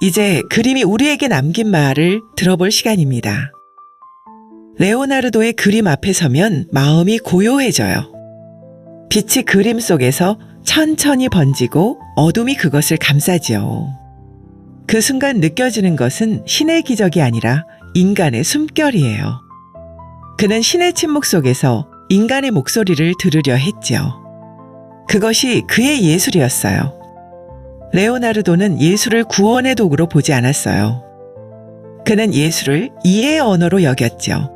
이제 그림이 우리에게 남긴 말을 들어볼 시간입니다. 레오나르도의 그림 앞에 서면 마음이 고요해져요. 빛이 그림 속에서 천천히 번지고 어둠이 그것을 감싸지요. 그 순간 느껴지는 것은 신의 기적이 아니라 인간의 숨결이에요. 그는 신의 침묵 속에서 인간의 목소리를 들으려 했지요. 그것이 그의 예술이었어요. 레오나르도는 예술을 구원의 도구로 보지 않았어요. 그는 예술을 이해의 언어로 여겼죠.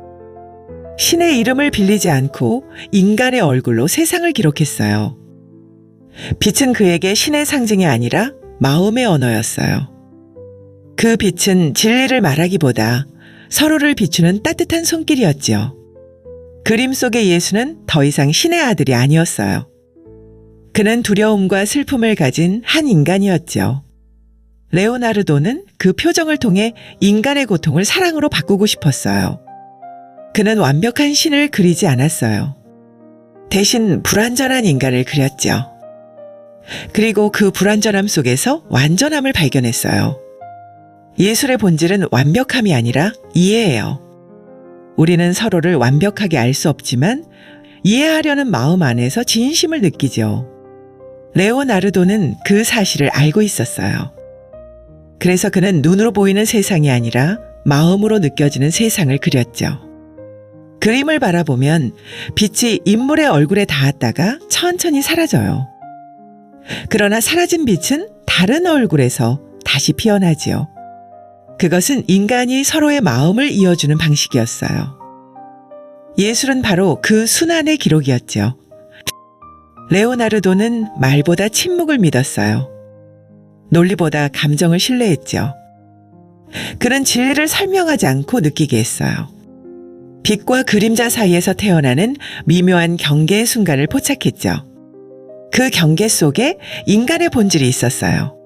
신의 이름을 빌리지 않고 인간의 얼굴로 세상을 기록했어요. 빛은 그에게 신의 상징이 아니라 마음의 언어였어요. 그 빛은 진리를 말하기보다 서로를 비추는 따뜻한 손길이었지요. 그림 속의 예수는 더 이상 신의 아들이 아니었어요. 그는 두려움과 슬픔을 가진 한 인간이었죠. 레오나르도는 그 표정을 통해 인간의 고통을 사랑으로 바꾸고 싶었어요. 그는 완벽한 신을 그리지 않았어요. 대신 불완전한 인간을 그렸죠. 그리고 그 불완전함 속에서 완전함을 발견했어요. 예술의 본질은 완벽함이 아니라 이해예요. 우리는 서로를 완벽하게 알 수 없지만 이해하려는 마음 안에서 진심을 느끼죠. 레오나르도는 그 사실을 알고 있었어요. 그래서 그는 눈으로 보이는 세상이 아니라 마음으로 느껴지는 세상을 그렸죠. 그림을 바라보면 빛이 인물의 얼굴에 닿았다가 천천히 사라져요. 그러나 사라진 빛은 다른 얼굴에서 다시 피어나지요. 그것은 인간이 서로의 마음을 이어주는 방식이었어요. 예술은 바로 그 순환의 기록이었죠. 레오나르도는 말보다 침묵을 믿었어요. 논리보다 감정을 신뢰했죠. 그는 진리를 설명하지 않고 느끼게 했어요. 빛과 그림자 사이에서 태어나는 미묘한 경계의 순간을 포착했죠. 그 경계 속에 인간의 본질이 있었어요.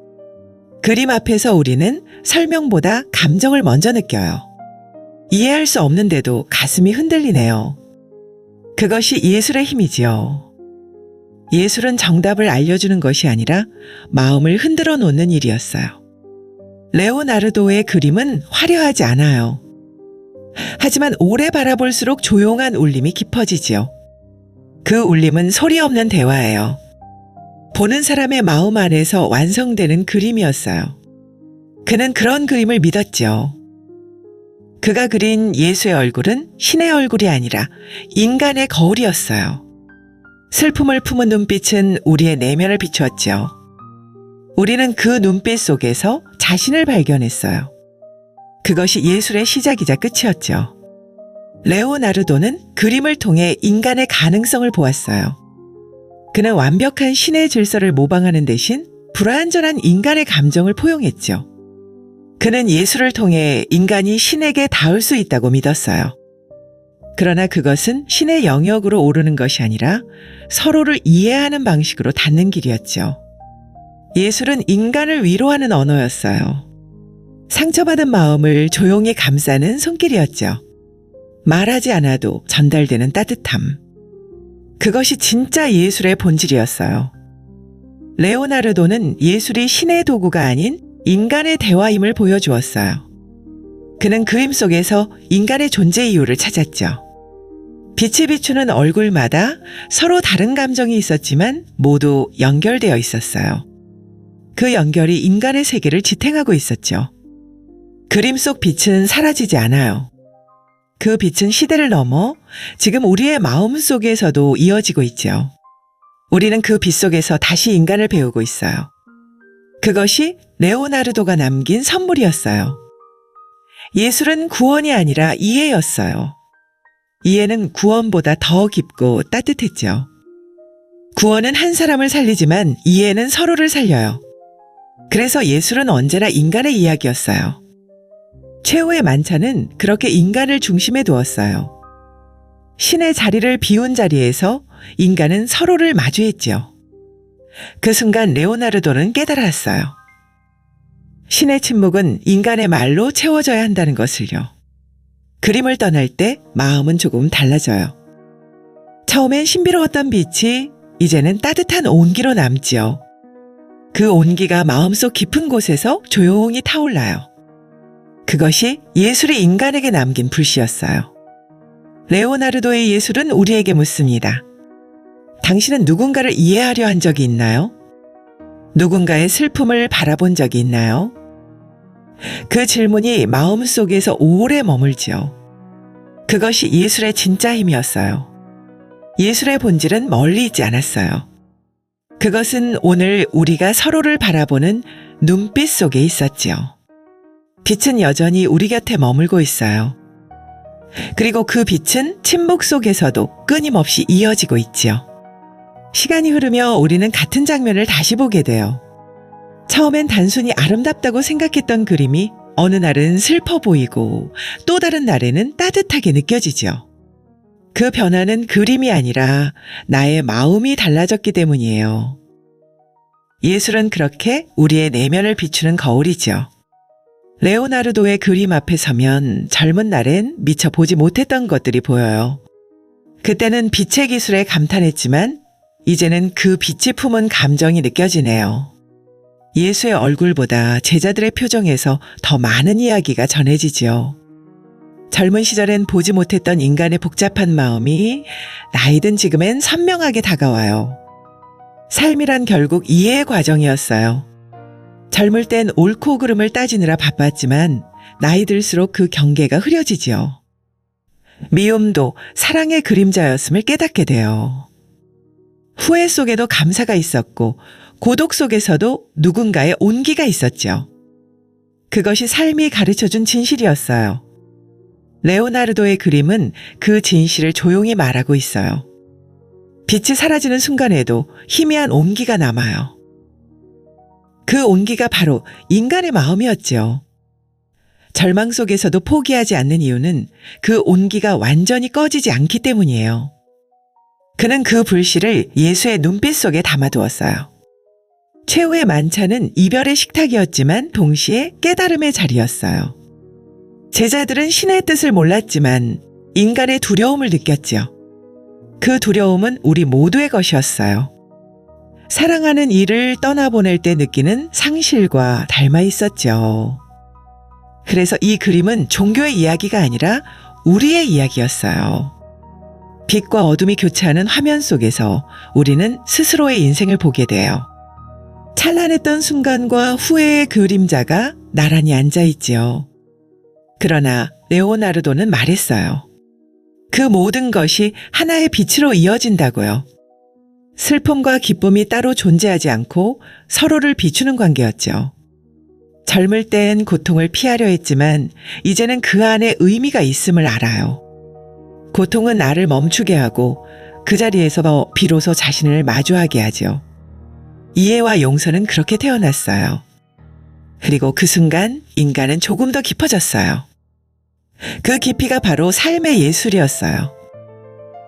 그림 앞에서 우리는 설명보다 감정을 먼저 느껴요. 이해할 수 없는데도 가슴이 흔들리네요. 그것이 예술의 힘이지요. 예술은 정답을 알려주는 것이 아니라 마음을 흔들어 놓는 일이었어요. 레오나르도의 그림은 화려하지 않아요. 하지만 오래 바라볼수록 조용한 울림이 깊어지지요. 그 울림은 소리 없는 대화예요. 보는 사람의 마음 안에서 완성되는 그림이었어요. 그는 그런 그림을 믿었죠. 그가 그린 예수의 얼굴은 신의 얼굴이 아니라 인간의 거울이었어요. 슬픔을 품은 눈빛은 우리의 내면을 비추었죠. 우리는 그 눈빛 속에서 자신을 발견했어요. 그것이 예술의 시작이자 끝이었죠. 레오나르도는 그림을 통해 인간의 가능성을 보았어요. 그는 완벽한 신의 질서를 모방하는 대신 불완전한 인간의 감정을 포용했죠. 그는 예술을 통해 인간이 신에게 닿을 수 있다고 믿었어요. 그러나 그것은 신의 영역으로 오르는 것이 아니라 서로를 이해하는 방식으로 닿는 길이었죠. 예술은 인간을 위로하는 언어였어요. 상처받은 마음을 조용히 감싸는 손길이었죠. 말하지 않아도 전달되는 따뜻함. 그것이 진짜 예술의 본질이었어요. 레오나르도는 예술이 신의 도구가 아닌 인간의 대화임을 보여주었어요. 그는 그림 속에서 인간의 존재 이유를 찾았죠. 빛이 비추는 얼굴마다 서로 다른 감정이 있었지만 모두 연결되어 있었어요. 그 연결이 인간의 세계를 지탱하고 있었죠. 그림 속 빛은 사라지지 않아요. 그 빛은 시대를 넘어 지금 우리의 마음 속에서도 이어지고 있죠. 우리는 그 빛 속에서 다시 인간을 배우고 있어요. 그것이 레오나르도가 남긴 선물이었어요. 예술은 구원이 아니라 이해였어요. 이해는 구원보다 더 깊고 따뜻했죠. 구원은 한 사람을 살리지만 이해는 서로를 살려요. 그래서 예술은 언제나 인간의 이야기였어요. 최후의 만찬은 그렇게 인간을 중심에 두었어요. 신의 자리를 비운 자리에서 인간은 서로를 마주했지요. 그 순간 레오나르도는 깨달았어요. 신의 침묵은 인간의 말로 채워져야 한다는 것을요. 그림을 떠날 때 마음은 조금 달라져요. 처음엔 신비로웠던 빛이 이제는 따뜻한 온기로 남지요. 그 온기가 마음속 깊은 곳에서 조용히 타올라요. 그것이 예술이 인간에게 남긴 불씨였어요. 레오나르도의 예술은 우리에게 묻습니다. 당신은 누군가를 이해하려 한 적이 있나요? 누군가의 슬픔을 바라본 적이 있나요? 그 질문이 마음속에서 오래 머물지요. 그것이 예술의 진짜 힘이었어요. 예술의 본질은 멀리 있지 않았어요. 그것은 오늘 우리가 서로를 바라보는 눈빛 속에 있었지요. 빛은 여전히 우리 곁에 머물고 있어요. 그리고 그 빛은 침묵 속에서도 끊임없이 이어지고 있지요. 시간이 흐르며 우리는 같은 장면을 다시 보게 돼요. 처음엔 단순히 아름답다고 생각했던 그림이 어느 날은 슬퍼 보이고 또 다른 날에는 따뜻하게 느껴지죠. 그 변화는 그림이 아니라 나의 마음이 달라졌기 때문이에요. 예술은 그렇게 우리의 내면을 비추는 거울이죠. 레오나르도의 그림 앞에 서면 젊은 날엔 미처 보지 못했던 것들이 보여요. 그때는 빛의 기술에 감탄했지만 이제는 그 빛이 품은 감정이 느껴지네요. 예수의 얼굴보다 제자들의 표정에서 더 많은 이야기가 전해지지요. 젊은 시절엔 보지 못했던 인간의 복잡한 마음이 나이 든 지금엔 선명하게 다가와요. 삶이란 결국 이해의 과정이었어요. 젊을 땐 옳고 그름을 따지느라 바빴지만 나이 들수록 그 경계가 흐려지지요. 미움도 사랑의 그림자였음을 깨닫게 돼요. 후회 속에도 감사가 있었고 고독 속에서도 누군가의 온기가 있었죠. 그것이 삶이 가르쳐 준 진실이었어요. 레오나르도의 그림은 그 진실을 조용히 말하고 있어요. 빛이 사라지는 순간에도 희미한 온기가 남아요. 그 온기가 바로 인간의 마음이었죠. 절망 속에서도 포기하지 않는 이유는 그 온기가 완전히 꺼지지 않기 때문이에요. 그는 그 불씨를 예수의 눈빛 속에 담아두었어요. 최후의 만찬은 이별의 식탁이었지만 동시에 깨달음의 자리였어요. 제자들은 신의 뜻을 몰랐지만 인간의 두려움을 느꼈지요. 그 두려움은 우리 모두의 것이었어요. 사랑하는 이를 떠나보낼 때 느끼는 상실과 닮아 있었죠. 그래서 이 그림은 종교의 이야기가 아니라 우리의 이야기였어요. 빛과 어둠이 교차하는 화면 속에서 우리는 스스로의 인생을 보게 돼요. 찬란했던 순간과 후회의 그림자가 나란히 앉아있지요. 그러나 레오나르도는 말했어요. 그 모든 것이 하나의 빛으로 이어진다고요. 슬픔과 기쁨이 따로 존재하지 않고 서로를 비추는 관계였죠. 젊을 땐 고통을 피하려 했지만 이제는 그 안에 의미가 있음을 알아요. 고통은 나를 멈추게 하고 그 자리에서 비로소 자신을 마주하게 하죠. 이해와 용서는 그렇게 태어났어요. 그리고 그 순간 인간은 조금 더 깊어졌어요. 그 깊이가 바로 삶의 예술이었어요.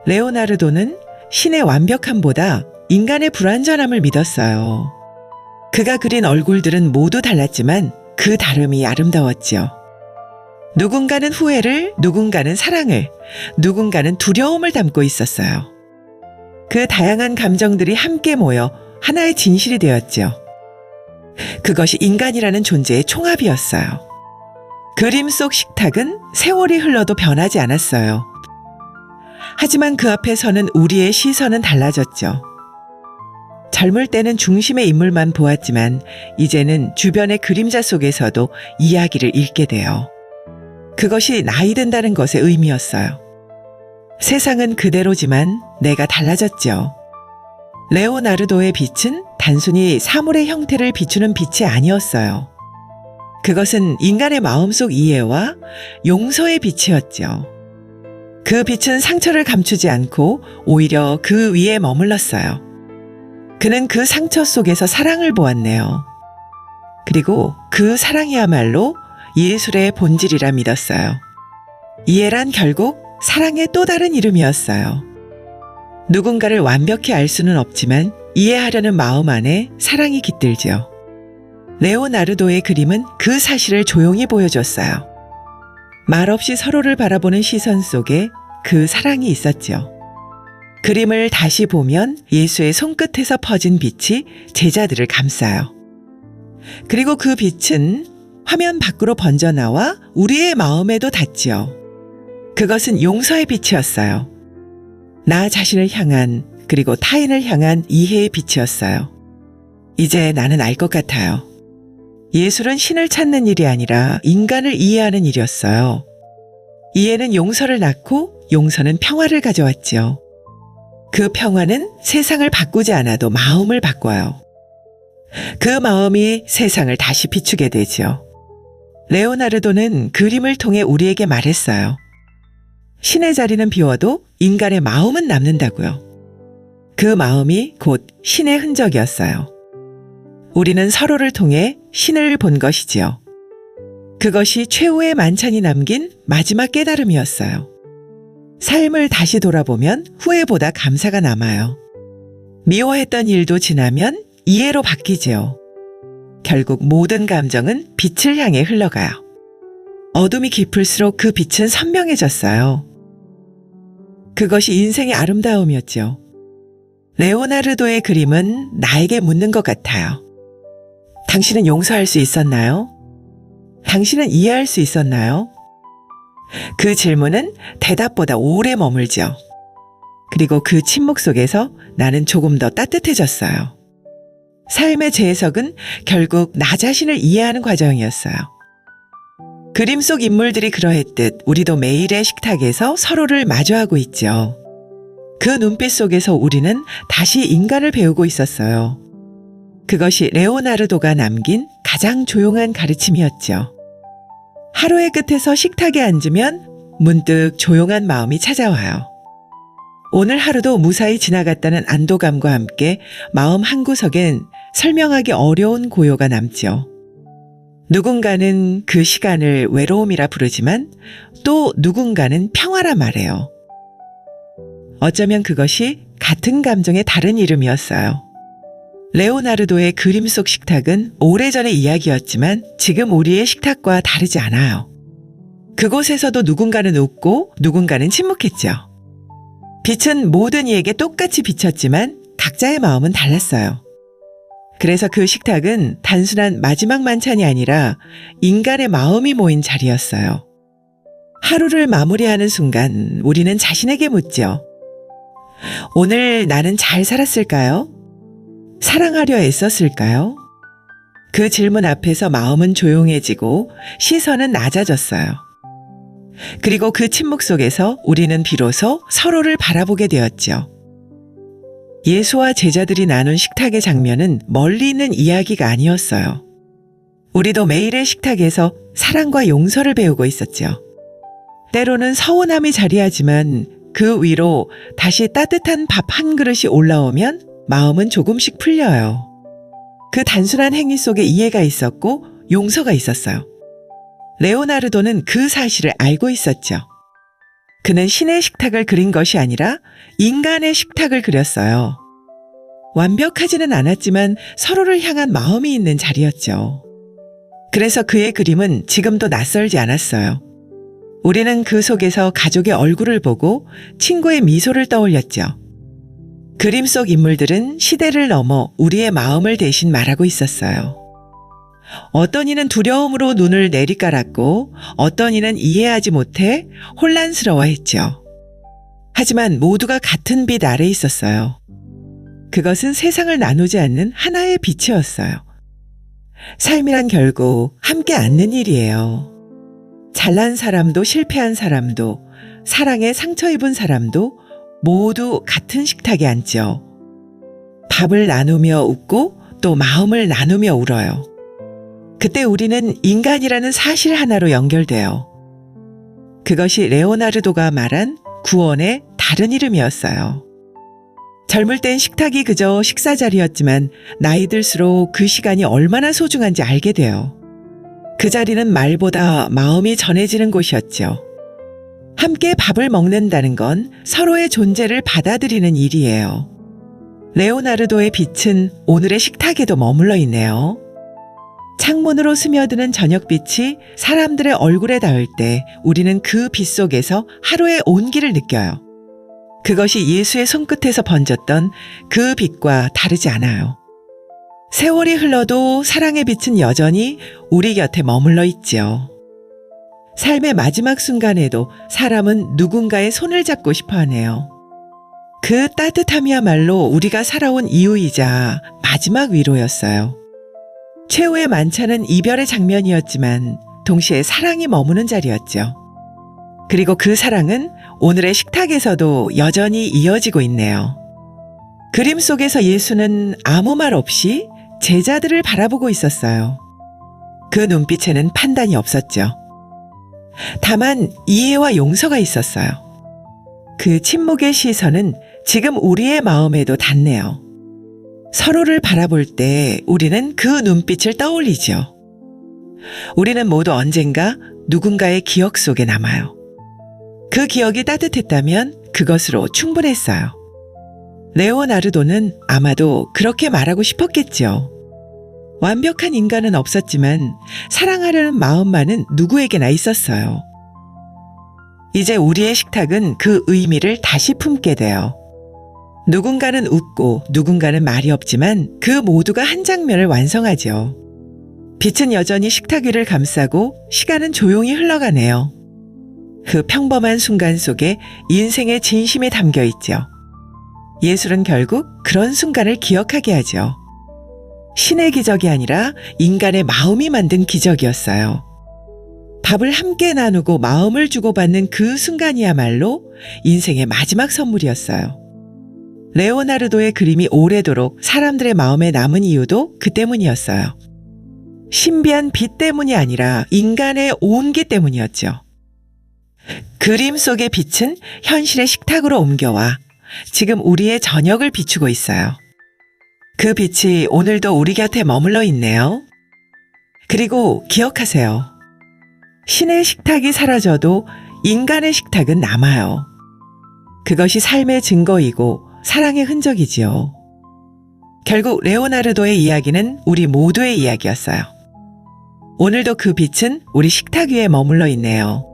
레오나르도는 신의 완벽함보다 인간의 불완전함을 믿었어요. 그가 그린 얼굴들은 모두 달랐지만 그 다름이 아름다웠지요. 누군가는 후회를, 누군가는 사랑을, 누군가는 두려움을 담고 있었어요. 그 다양한 감정들이 함께 모여 하나의 진실이 되었지요. 그것이 인간이라는 존재의 총합이었어요. 그림 속 식탁은 세월이 흘러도 변하지 않았어요. 하지만 그 앞에서는 우리의 시선은 달라졌죠. 젊을 때는 중심의 인물만 보았지만 이제는 주변의 그림자 속에서도 이야기를 읽게 돼요. 그것이 나이 든다는 것의 의미였어요. 세상은 그대로지만 내가 달라졌죠. 레오나르도의 빛은 단순히 사물의 형태를 비추는 빛이 아니었어요. 그것은 인간의 마음속 이해와 용서의 빛이었죠. 그 빛은 상처를 감추지 않고 오히려 그 위에 머물렀어요. 그는 그 상처 속에서 사랑을 보았네요. 그리고 그 사랑이야말로 예술의 본질이라 믿었어요. 이해란 결국 사랑의 또 다른 이름이었어요. 누군가를 완벽히 알 수는 없지만 이해하려는 마음 안에 사랑이 깃들지요. 레오나르도의 그림은 그 사실을 조용히 보여줬어요. 말없이 서로를 바라보는 시선 속에 그 사랑이 있었죠. 그림을 다시 보면 예수의 손끝에서 퍼진 빛이 제자들을 감싸요. 그리고 그 빛은 화면 밖으로 번져나와 우리의 마음에도 닿지요. 그것은 용서의 빛이었어요. 나 자신을 향한 그리고 타인을 향한 이해의 빛이었어요. 이제 나는 알 것 같아요. 예술은 신을 찾는 일이 아니라 인간을 이해하는 일이었어요. 이해는 용서를 낳고 용서는 평화를 가져왔지요. 그 평화는 세상을 바꾸지 않아도 마음을 바꿔요. 그 마음이 세상을 다시 비추게 되지요. 레오나르도는 그림을 통해 우리에게 말했어요. 신의 자리는 비워도 인간의 마음은 남는다고요. 그 마음이 곧 신의 흔적이었어요. 우리는 서로를 통해 신을 본 것이지요. 그것이 최후의 만찬이 남긴 마지막 깨달음이었어요. 삶을 다시 돌아보면 후회보다 감사가 남아요. 미워했던 일도 지나면 이해로 바뀌지요. 결국 모든 감정은 빛을 향해 흘러가요. 어둠이 깊을수록 그 빛은 선명해졌어요. 그것이 인생의 아름다움이었죠. 레오나르도의 그림은 나에게 묻는 것 같아요. 당신은 용서할 수 있었나요? 당신은 이해할 수 있었나요? 그 질문은 대답보다 오래 머물죠. 그리고 그 침묵 속에서 나는 조금 더 따뜻해졌어요. 삶의 재해석은 결국 나 자신을 이해하는 과정이었어요. 그림 속 인물들이 그러했듯 우리도 매일의 식탁에서 서로를 마주하고 있죠. 그 눈빛 속에서 우리는 다시 인간을 배우고 있었어요. 그것이 레오나르도가 남긴 가장 조용한 가르침이었죠. 하루의 끝에서 식탁에 앉으면 문득 조용한 마음이 찾아와요. 오늘 하루도 무사히 지나갔다는 안도감과 함께 마음 한구석엔 설명하기 어려운 고요가 남죠. 누군가는 그 시간을 외로움이라 부르지만 또 누군가는 평화라 말해요. 어쩌면 그것이 같은 감정의 다른 이름이었어요. 레오나르도의 그림 속 식탁은 오래전의 이야기였지만 지금 우리의 식탁과 다르지 않아요. 그곳에서도 누군가는 웃고 누군가는 침묵했죠. 빛은 모든 이에게 똑같이 비쳤지만 각자의 마음은 달랐어요. 그래서 그 식탁은 단순한 마지막 만찬이 아니라 인간의 마음이 모인 자리였어요. 하루를 마무리하는 순간 우리는 자신에게 묻죠. 오늘 나는 잘 살았을까요? 사랑하려 애썼을까요? 그 질문 앞에서 마음은 조용해지고 시선은 낮아졌어요. 그리고 그 침묵 속에서 우리는 비로소 서로를 바라보게 되었죠. 예수와 제자들이 나눈 식탁의 장면은 멀리 있는 이야기가 아니었어요. 우리도 매일의 식탁에서 사랑과 용서를 배우고 있었죠. 때로는 서운함이 자리하지만 그 위로 다시 따뜻한 밥 한 그릇이 올라오면 마음은 조금씩 풀려요. 그 단순한 행위 속에 이해가 있었고 용서가 있었어요. 레오나르도는 그 사실을 알고 있었죠. 그는 신의 식탁을 그린 것이 아니라 인간의 식탁을 그렸어요. 완벽하지는 않았지만 서로를 향한 마음이 있는 자리였죠. 그래서 그의 그림은 지금도 낯설지 않았어요. 우리는 그 속에서 가족의 얼굴을 보고 친구의 미소를 떠올렸죠. 그림 속 인물들은 시대를 넘어 우리의 마음을 대신 말하고 있었어요. 어떤 이는 두려움으로 눈을 내리깔았고 어떤 이는 이해하지 못해 혼란스러워했죠. 하지만 모두가 같은 빛 아래 있었어요. 그것은 세상을 나누지 않는 하나의 빛이었어요. 삶이란 결국 함께 앉는 일이에요. 잘난 사람도 실패한 사람도 사랑에 상처 입은 사람도 모두 같은 식탁에 앉죠. 밥을 나누며 웃고 또 마음을 나누며 울어요. 그때 우리는 인간이라는 사실 하나로 연결돼요. 그것이 레오나르도가 말한 구원의 다른 이름이었어요. 젊을 땐 식탁이 그저 식사 자리였지만 나이 들수록 그 시간이 얼마나 소중한지 알게 돼요. 그 자리는 말보다 마음이 전해지는 곳이었죠. 함께 밥을 먹는다는 건 서로의 존재를 받아들이는 일이에요. 레오나르도의 빛은 오늘의 식탁에도 머물러 있네요. 창문으로 스며드는 저녁빛이 사람들의 얼굴에 닿을 때 우리는 그 빛 속에서 하루의 온기를 느껴요. 그것이 예수의 손끝에서 번졌던 그 빛과 다르지 않아요. 세월이 흘러도 사랑의 빛은 여전히 우리 곁에 머물러 있지요. 삶의 마지막 순간에도 사람은 누군가의 손을 잡고 싶어 하네요. 그 따뜻함이야말로 우리가 살아온 이유이자 마지막 위로였어요. 최후의 만찬은 이별의 장면이었지만 동시에 사랑이 머무는 자리였죠. 그리고 그 사랑은 오늘의 식탁에서도 여전히 이어지고 있네요. 그림 속에서 예수는 아무 말 없이 제자들을 바라보고 있었어요. 그 눈빛에는 판단이 없었죠. 다만 이해와 용서가 있었어요. 그 침묵의 시선은 지금 우리의 마음에도 닿네요. 서로를 바라볼 때 우리는 그 눈빛을 떠올리죠. 우리는 모두 언젠가 누군가의 기억 속에 남아요. 그 기억이 따뜻했다면 그것으로 충분했어요. 레오나르도는 아마도 그렇게 말하고 싶었겠죠. 완벽한 인간은 없었지만 사랑하려는 마음만은 누구에게나 있었어요. 이제 우리의 식탁은 그 의미를 다시 품게 돼요. 누군가는 웃고 누군가는 말이 없지만 그 모두가 한 장면을 완성하죠. 빛은 여전히 식탁 위를 감싸고 시간은 조용히 흘러가네요. 그 평범한 순간 속에 인생의 진심이 담겨 있죠. 예술은 결국 그런 순간을 기억하게 하죠. 신의 기적이 아니라 인간의 마음이 만든 기적이었어요. 밥을 함께 나누고 마음을 주고받는 그 순간이야말로 인생의 마지막 선물이었어요. 레오나르도의 그림이 오래도록 사람들의 마음에 남은 이유도 그 때문이었어요. 신비한 빛 때문이 아니라 인간의 온기 때문이었죠. 그림 속의 빛은 현실의 식탁으로 옮겨와 지금 우리의 저녁을 비추고 있어요. 그 빛이 오늘도 우리 곁에 머물러 있네요. 그리고 기억하세요. 신의 식탁이 사라져도 인간의 식탁은 남아요. 그것이 삶의 증거이고 사랑의 흔적이지요. 결국 레오나르도의 이야기는 우리 모두의 이야기였어요. 오늘도 그 빛은 우리 식탁 위에 머물러 있네요.